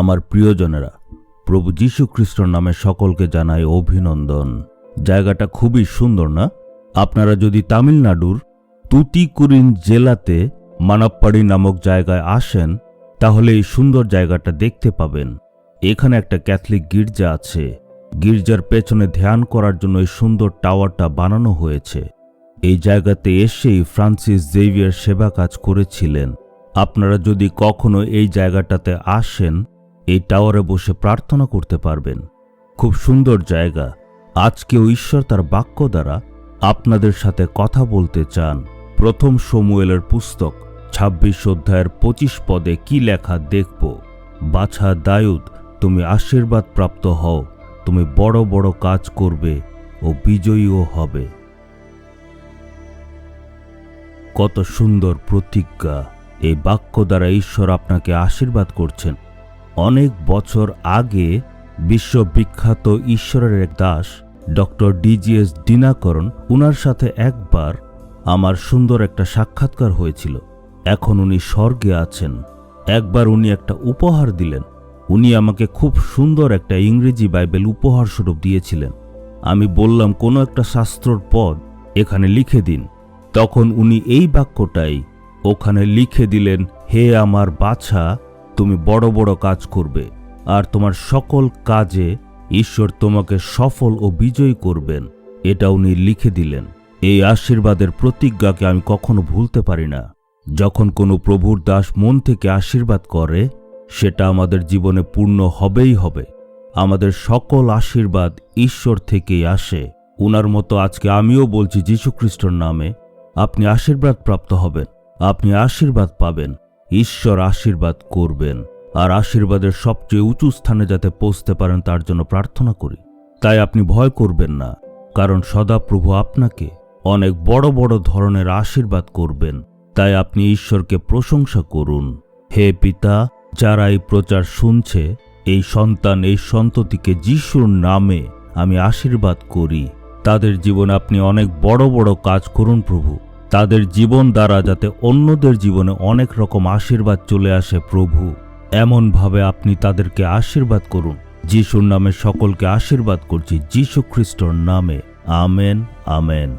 আমার প্রিয়জনেরা, প্রভু যীশু খ্রিস্টর নামে সকলকে জানাই অভিনন্দন। জায়গাটা খুবই সুন্দর, না? আপনারা যদি তামিলনাড়ুর তুতিকুরিন জেলাতে মানাপ্পাড়ি নামক জায়গায় আসেন, তাহলে এই সুন্দর জায়গাটা দেখতে পাবেন। এখানে একটা ক্যাথলিক গির্জা আছে। গির্জার পেছনে ধ্যান করার জন্য এই সুন্দর টাওয়ারটা বানানো হয়েছে। এই জায়গাতে এসেই ফ্রান্সিস জেভিয়ার সেবা কাজ করেছিলেন। আপনারা যদি কখনো এই জায়গাটাতে আসেন এই টাওয়ারে বসে প্রার্থনা করতে পারবেন। খুব সুন্দর জায়গা। আজকেও ঈশ্বর তার বাক্য দ্বারা আপনাদের সাথে কথা বলতে চান। প্রথম সমুয়েলের পুস্তক, ছাব্বিশ অধ্যায়ের পঁচিশ পদে কি লেখা দেখব। বাছা দায়ুদ, তুমি আশীর্বাদ প্রাপ্ত হও। তুমি বড় বড় কাজ করবে ও বিজয়ীও হবে। কত সুন্দর প্রতিজ্ঞা। এই বাক্য দ্বারা ঈশ্বর আপনাকে আশীর্বাদ করছেন। অনেক বছর আগে বিশ্ববিখ্যাত ঈশ্বরের এক দাস, ডক্টর ডিজিএস দিনাকরণ, উনার সাথে একবার আমার সুন্দর একটা সাক্ষাৎকার হয়েছিল। এখন উনি স্বর্গে আছেন। একবার উনি একটা উপহার দিলেন। উনি আমাকে খুব সুন্দর একটা ইংরেজি বাইবেল উপহার স্বরূপ দিয়েছিলেন। আমি বললাম, কোনো একটা শাস্ত্রর পদ এখানে লিখে দিন। তখন উনি এই বাক্যটাই ওখানে লিখে দিলেন, হে আমার বাছা তুমি বড় বড় কাজ করবে, আর তোমার সকল কাজে ঈশ্বর তোমাকে সফল ও বিজয়ী করবেন। এটা উনি লিখে দিলেন। এই আশীর্বাদের প্রতিজ্ঞাকে আমি কখনো ভুলতে পারি না। যখন কোনো প্রভুর দাস মন থেকে আশীর্বাদ করে, সেটা আমাদের জীবনে পূর্ণ হবেই হবে। আমাদের সকল আশীর্বাদ ঈশ্বর থেকেই আসে। উনার মতো আজকে আমিও বলছি যীশুখ্রিস্টর নামে, আপনি আশীর্বাদ প্রাপ্ত হবেন, আপনি আশীর্বাদ পাবেন। ঈশ্বর আশীর্বাদ করবেন আর আশীর্বাদের সবচেয়ে উঁচু স্থানে যাতে পৌঁছতে পারেন, তার জন্য প্রার্থনা করি। তাই আপনি ভয় করবেন না, কারণ সদাপ্রভু আপনাকে অনেক বড় বড় ধরনের আশীর্বাদ করবেন। তাই আপনি ঈশ্বরকে প্রশংসা করুন। হে পিতা, যারা এই প্রচার শুনছে, এই সন্তান, এই সন্ততিকে যিশুর নামে আমি আশীর্বাদ করি। তাদের জীবনে আপনি অনেক বড় বড় কাজ করুন প্রভু। তাদের জীবন দ্বারা যাতে অন্যদের জীবনে অনেক রকম আশীর্বাদ চলে আসে প্রভু। এমনভাবে আপনি তাদেরকে আশীর্বাদ করুন। যিশুর নামে সকলকে আশীর্বাদ করছি যীশু খ্রিস্টর নামে। Amen amen.